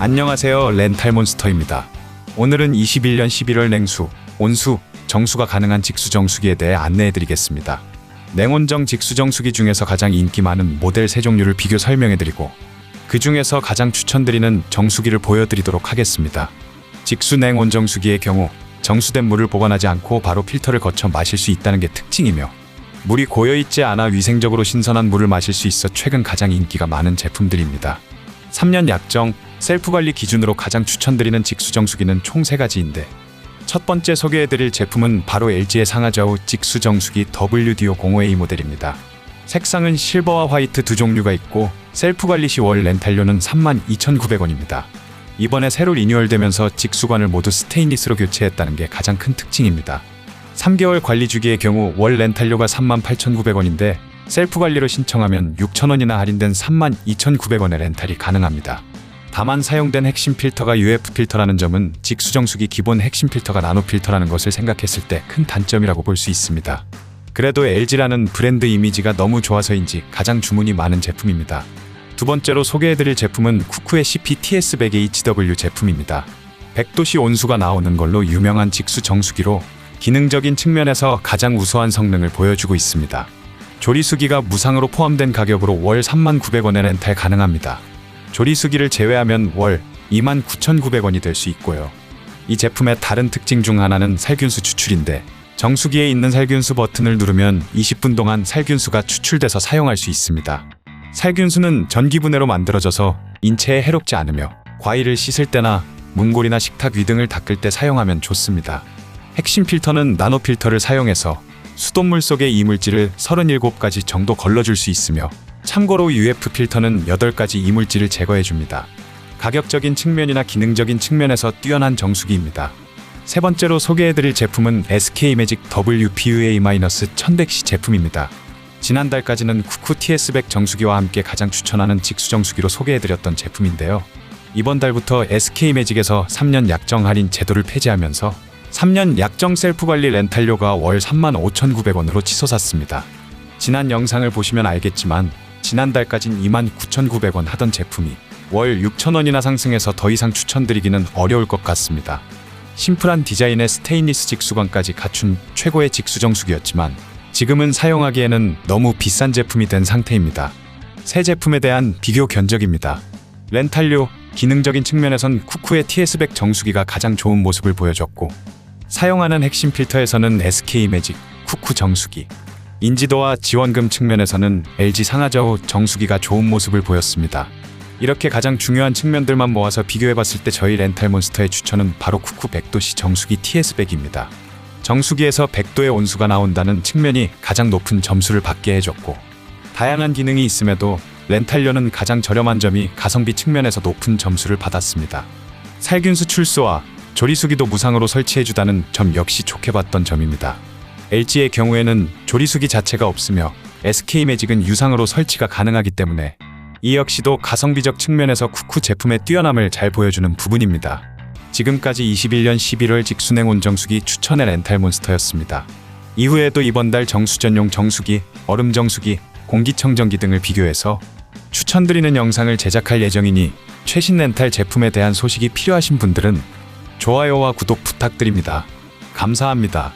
안녕하세요. 렌탈몬스터입니다. 오늘은 21년 11월 냉수, 온수, 정수가 가능한 직수정수기에 대해 안내해드리겠습니다. 냉온정 직수정수기 중에서 가장 인기 많은 모델 세 종류를 비교 설명해드리고 그 중에서 가장 추천드리는 정수기를 보여드리도록 하겠습니다. 직수 냉온 정수기의 경우 정수된 물을 보관하지 않고 바로 필터를 거쳐 마실 수 있다는 게 특징이며 물이 고여있지 않아 위생적으로 신선한 물을 마실 수 있어 최근 가장 인기가 많은 제품들입니다. 3년 약정, 셀프 관리 기준으로 가장 추천드리는 직수정수기는 총 3가지인데 첫 번째 소개해드릴 제품은 바로 LG의 상하좌우 직수정수기 WDO05A 모델입니다. 색상은 실버와 화이트 두 종류가 있고 셀프 관리 시 월 렌탈료는 32,900원입니다. 이번에 새로 리뉴얼되면서 직수관을 모두 스테인리스로 교체했다는 게 가장 큰 특징입니다. 3개월 관리 주기의 경우 월 렌탈료가 38,900원인데 셀프 관리로 신청하면 6,000원이나 할인된 32,900원의 렌탈이 가능합니다. 다만 사용된 핵심 필터가 UF 필터라는 점은 직수정수기 기본 핵심 필터가 나노 필터라는 것을 생각했을 때 큰 단점이라고 볼 수 있습니다. 그래도 LG라는 브랜드 이미지가 너무 좋아서인지 가장 주문이 많은 제품입니다. 두 번째로 소개해드릴 제품은 쿠쿠의 CP-TS100HW 제품입니다. 100도씨 온수가 나오는 걸로 유명한 직수 정수기로 기능적인 측면에서 가장 우수한 성능을 보여주고 있습니다. 조리수기가 무상으로 포함된 가격으로 월 39,900원에 렌탈 가능합니다. 조리수기를 제외하면 월 29,900원이 될 수 있고요. 이 제품의 다른 특징 중 하나는 살균수 추출인데 정수기에 있는 살균수 버튼을 누르면 20분 동안 살균수가 추출돼서 사용할 수 있습니다. 살균수는 전기분해로 만들어져서 인체에 해롭지 않으며 과일을 씻을 때나 문고리나 식탁 위 등을 닦을 때 사용하면 좋습니다. 핵심 필터는 나노 필터를 사용해서 수돗물 속의 이물질을 37가지 정도 걸러줄 수 있으며 참고로 UF 필터는 8가지 이물질을 제거해 줍니다. 가격적인 측면이나 기능적인 측면에서 뛰어난 정수기입니다. 세 번째로 소개해드릴 제품은 SK 매직 WPUA-1100C 제품입니다. 지난달까지는 쿠쿠 TS100 정수기와 함께 가장 추천하는 직수 정수기로 소개해드렸던 제품인데요. 이번 달부터 SK 매직에서 3년 약정 할인 제도를 폐지하면서 3년 약정 셀프 관리 렌탈료가 월 35,900원으로 치솟았습니다. 지난 영상을 보시면 알겠지만 지난달까진 29,900원 하던 제품이 월 6,000원이나 상승해서 더 이상 추천드리기는 어려울 것 같습니다. 심플한 디자인의 스테인리스 직수관까지 갖춘 최고의 직수정수기였지만 지금은 사용하기에는 너무 비싼 제품이 된 상태입니다. 새 제품에 대한 비교 견적입니다. 렌탈료, 기능적인 측면에선 쿠쿠의 TS100 정수기가 가장 좋은 모습을 보여줬고 사용하는 핵심 필터에서는 SK 매직, 쿠쿠 정수기, 인지도와 지원금 측면에서는 LG 상하좌우 정수기가 좋은 모습을 보였습니다. 이렇게 가장 중요한 측면들만 모아서 비교해봤을 때 저희 렌탈몬스터의 추천은 바로 쿠쿠 100도씨 정수기 TS100입니다. 정수기에서 100도의 온수가 나온다는 측면이 가장 높은 점수를 받게 해줬고 다양한 기능이 있음에도 렌탈료는 가장 저렴한 점이 가성비 측면에서 높은 점수를 받았습니다. 살균수 출소와 조리수기도 무상으로 설치해주다는 점 역시 좋게 봤던 점입니다. LG의 경우에는 조리수기 자체가 없으며 SK 매직은 유상으로 설치가 가능하기 때문에 이 역시도 가성비적 측면에서 쿠쿠 제품의 뛰어남을 잘 보여주는 부분입니다. 지금까지 21년 11월 직수냉 온정수기 추천의 렌탈몬스터였습니다. 이후에도 이번 달 정수 전용 정수기, 얼음 정수기, 공기청정기 등을 비교해서 추천드리는 영상을 제작할 예정이니 최신 렌탈 제품에 대한 소식이 필요하신 분들은 좋아요와 구독 부탁드립니다. 감사합니다.